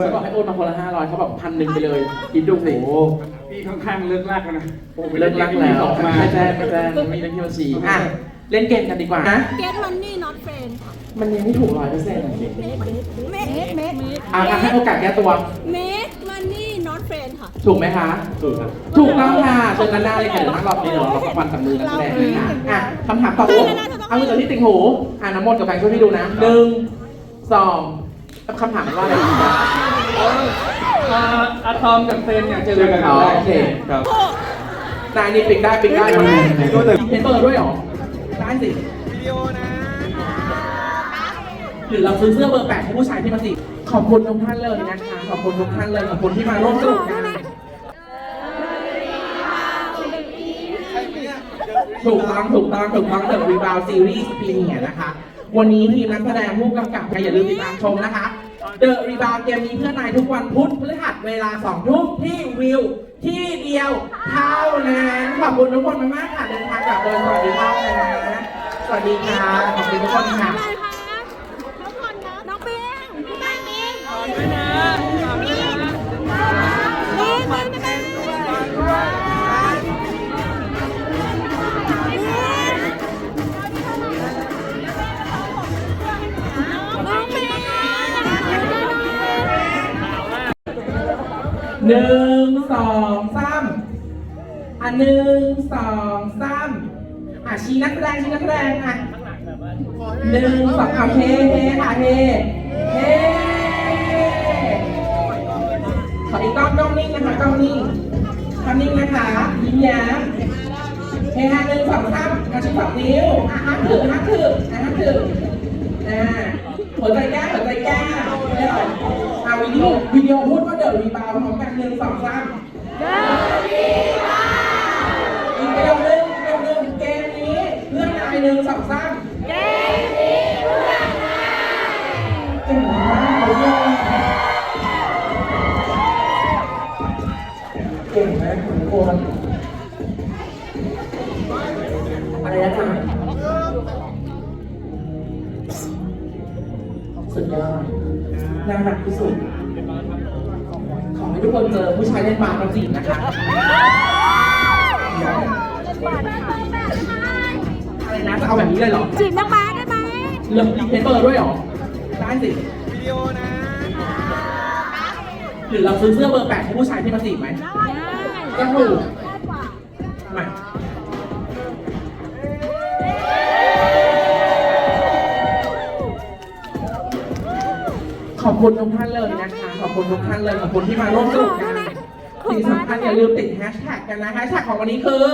ฉันบอกให้โอนมาคนละห้าร้อยเขาบอกพันหนึ่งไปเลยคิดดูสิโอ้พี่ค่อนข้างเลิกลากแล้วนะโอ้ไปเลิกรักแล้วออกมาไม่แจ้งไม่แจ้งไม่ได้ที่บัญชีอะเล่นเกมกันดีกว่านะ Get money not friend มันยังไม่ถูกร้อยเปอร์เซ็นต์ Make make make อะอะให้โอกาสแก้ตัว make money not friend ค่ะ ถูกไหมคะถูกครับถูกต้องค่ะเชิญด้านหน้าเลยค่ะเดี๋ยวนั่งรอบนี้เดี๋ยวเราสักวันกับมือกันแสดงนะคะอะคำถามต่อไปเอามือจากที่ติ่งหูอะน้ำมนต์กับแฟนช่วยพี่ดูนะหนึ่งสองคำถามมันว่าอะไรดีนะ อ่าอะตอมกับเซนเนี่ยเจอกันอ๋อโอเค ครับนายนี่ปิดได้ปิดได้มาเพเปอร์ด้วยเหรอ ได้สิวิดีโอนะหรือเราซื้อเสื้อเบอร์แปดให้ผู้ชายที่มาสิ ขอบคุณทุกท่านเลยนะคะขอบคุณทุกท่านเลยขอบคุณที่มาร่วมสนุกกันถูกต้องถูกต้องถูกต้องเดอะรีบาวซีรีส์ปีเนียนะคะ วันนี้ทีมนักแสดงผู้กำกับใครอย่าลืมติดตามชมนะคะ เดอะรีบาวเกมนี้เพื่อนนายทุกวันพุธพฤหัสเวลา2ทุ่มที่วิวที่เดียวเท่านั้นขอบคุณทุกคนมากๆค่ะเดินทางกลับโดยสวัสดีภาพเลยนะสวัสดีค่ะขอบคุณทุกคนค่ะอะไรคะน้องคนนะน้องเป้ง หนึ่งสองสามอะหนึ่งสองสามอะชี้นักแสดงชี้นักแสดงอะหนึ่งสองเอาเฮเฮค่ะเฮเฮขออีกกล้องกล้องนิ่งนะคะกล้องนิ่งกล้องนิ่งนะคะยิ้มแย้มเฮฮะหนึ่งสองสามกระชิบสองนิ้วอะฮักถือฮักถืออะฮักถืออ่าหัวใจแก้ว อะวิดีโอพูดว่าเดี๋ยวรีบาวพร้อมกันหนึ่งสองสามอีกเกมหนึ่งเกมหนึ่งเกมนี้เพื่อนนายหนึ่งสองสามเกมนี้เพื่อนนายเก่งมากเลยเก่งไหมคุณโคนอะไรนะจ๊ะสุดยอดน่ารักที่สุด ให้ทุกคนเจอผู้ชายเล่นบาสมาจีบนะคะอะไรนะจะเอาแบบนี้เลยเหรอจีบนักบาสได้ไหมเริ่มเพเปอร์ด้วยเหรอ ได้สิวิดีโอนะ หรือเราซื้อเสื้อเบอร์แปดให้ผู้ชายที่มาจีบไหมได้ก็ถูกได้กว่ามา ขอบคุณทุกท่านเลยนะคะ ขอบคุณทุกท่านเลยขอบคุณที่มาร่วมสนุกกันสิ่งสำคัญอย่าลืมติดแฮชแท็กกันนะแฮชแท็กของวันนี้คือ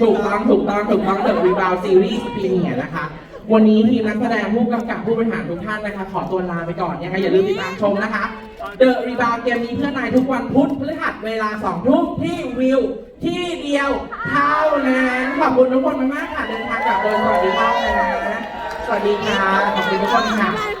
ถูกต้องถูกต้องถูกต้องเดอะรีบาวซีรีส์ปีเนียนะคะ วันนี้ทีมนักแสดงผู้กำกับผู้บริหารทุกท่านนะคะ ขอตัวลาไปก่อนยังไงอย่าลืมติดตามชมนะคะ เดอะรีบาวเกมนี้เพื่อนนายทุกวันพุธพฤหัสเวลา2ทุ่มที่วิว ที่เดียวเท่านั้นขอบคุณทุกคนมากๆค่ะเดินทางกลับโดยสวัสดีภาพเลยนะสวัสดีค่ะขอบคุณทุกคนค่ะ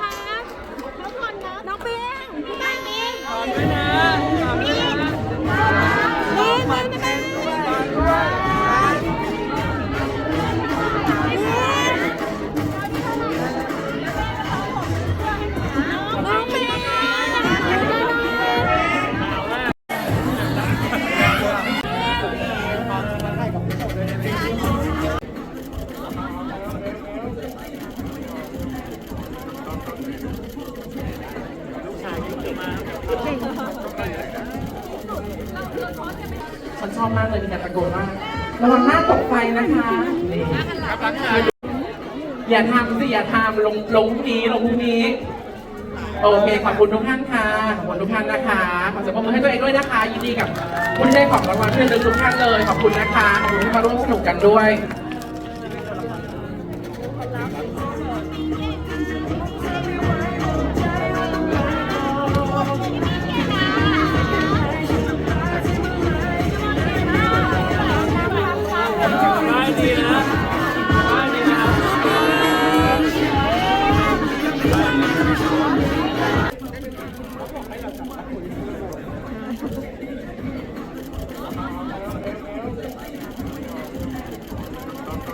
ฉันชอบมากเลยมีการตะโกนว่าระวังหน้าตกไฟนะคะอย่าทำสิอย่าทำลงลงพรุ่งนี้ลงพรุ่งนี้ โอเคขอบคุณทุกท่านค่ะขอบคุณทุกท่านนะคะขอเสียงปรบมือให้ตัวเองด้วยนะคะ ยินดีกับผู้ที่ได้ของรางวัลที่ระลึกทุกท่านเลยขอบคุณนะคะขอบคุณที่มาร่วมสนุกกันด้วย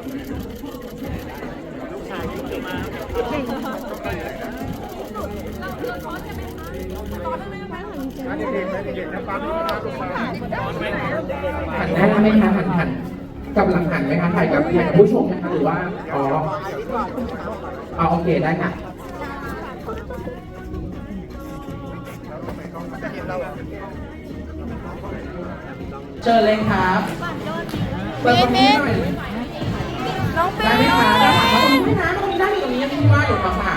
หันหน้ไหมคะหันหันกำลังหันไหมคะถ่ายกับถ่กผู้ชมไหมคะหรือว่าอ๋อเอาโอเคได้ค่ะเจอเลยครับเปิดตรงนี้หน่อย ได้ไหมคะด้านหลังเขาตรงนี้นนะตางนี้ด้านนี้ตางนี้ยังมีว่างอยู่ค่ะ